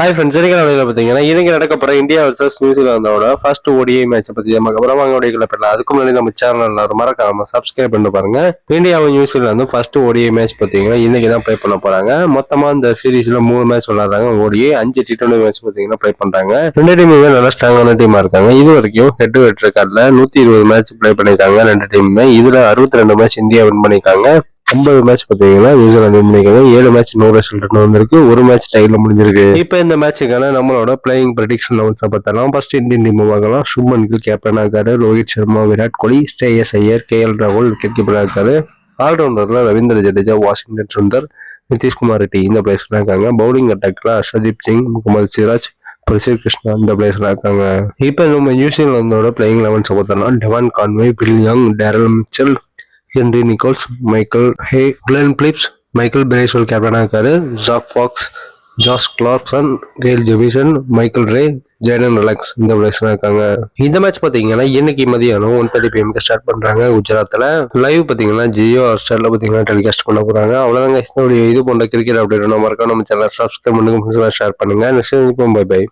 Hi friends இருக்கிற பார்த்தீங்கன்னா இன்னைக்கு நடக்க இந்தியா வர்சஸ் நியூசிலாந்தோட ஃபர்ஸ்ட் ஓடிஐ மேட்ச் பற்றி நம்ம அப்புறம் வாங்க ஓடிகளை பெறலாம் அதுக்கு முன்னாடி நம்ம சேனல் எல்லாரும் மறக்காம சப்ஸ்கிரைப் பண்ணி பாருங்க. இந்தியாவும் நியூசிலாந்து ஃபர்ஸ்ட் ஓடிஐ மேட்ச் பார்த்தீங்கன்னா இன்னைக்கு தான் ப்ளே பண்ண போறாங்க. மொத்தமா இந்த சீரீஸ்ல மூணு மேட்ச் விளாடுறாங்க ஓடிஐ அஞ்சு டி டுவெண்டி மேட்ச் பார்த்தீங்கன்னா ப்ளே பண்றாங்க. ரெண்டு டீமுமே நல்லா ஸ்ட்ராங்கான டீமா இருக்காங்க. இது வரைக்கும் ஹெட் டு ஹெட் ரெக்கார்டில் நூற்றி இருபது மேட்ச் ப்ளே பண்ணியிருக்காங்க. ரெண்டு டீமுமே இதுல அறுபத்தி ரெண்டு மேட்ச் இந்தியா வின் பண்ணியிருக்காங்க. ஐம்பது மேட்ச் பார்த்தீங்கன்னா நியூசிலாந்து win ஏழு மேட்ச் நோ ரிசல்ட் வந்திருக்கு. ஒரு மேட்ச் டைல முடிஞ்சிருக்கு. இப்போ இந்த மேட்சுக்கான நம்மளோட பிளேயிங் ப்ரெடிக்ஷன் லெவல்ஸ் பார்த்தலாம் ஃபர்ஸ்ட் இந்தியன் டீம் பார்க்கலாம். சுப்மன் கில் கேப்டனா இருக்காரு ரோஹித் சர்மா விராட் கோலி ஸ்ரேயஸ் ஐயர் கே எல் ராகுல் விக்கெட் கீப்பரா இருக்காரு ஆல்ரவுண்டர்ல ரவீந்திர ஜடேஜா வாஷிங்டன் சுந்தர் நிதிஷ்குமார் ரெட்டி இந்த பிளேஸ்ல இருக்காங்க. பவுலிங் அட்டாக்ல அர்ஷதீப் சிங் முகமது சிராஜ் பிரசீர் கிருஷ்ணா இந்த பிளேஸ்ல இருக்காங்க. இப்போ நம்ம நியூசிலாந்தோட பிளேயிங் லெவன்ஸ் பார்த்தோம்னா Devon Conway Will Young Daryl Mitchell Henry Nicholls Michael Hay Glenn Phillips Michael Bracewell கேப்டனாக இருக்காரு Jack Foulkes Josh Clarkson Kyle Jamieson Michael Rae Jayden Lennox இந்த பிளேஸ்ல இருக்காங்க. இந்த மேட்ச் பாத்தீங்கன்னா இன்னைக்கு மதியானம் ஒன் தேர்ட்டி பிஎம்க்கு ஸ்டார்ட் பண்றாங்க குஜராத்ல. லைவ் பாத்தீங்கன்னா ஜியோ ஹாட் ஸ்டார்ல பாத்தீங்கன்னா டெலிகாஸ்ட் பண்ண போறாங்க. அவ்வளவுதாங்க இது போன்ற கிரிக்கெட் அப்டேட் நம்ம மறக்காம நம்ம சேனல் சப்ஸ்கிரைப் பண்ணுங்க. ஷேர் பண்ணுங்க. Next bye bye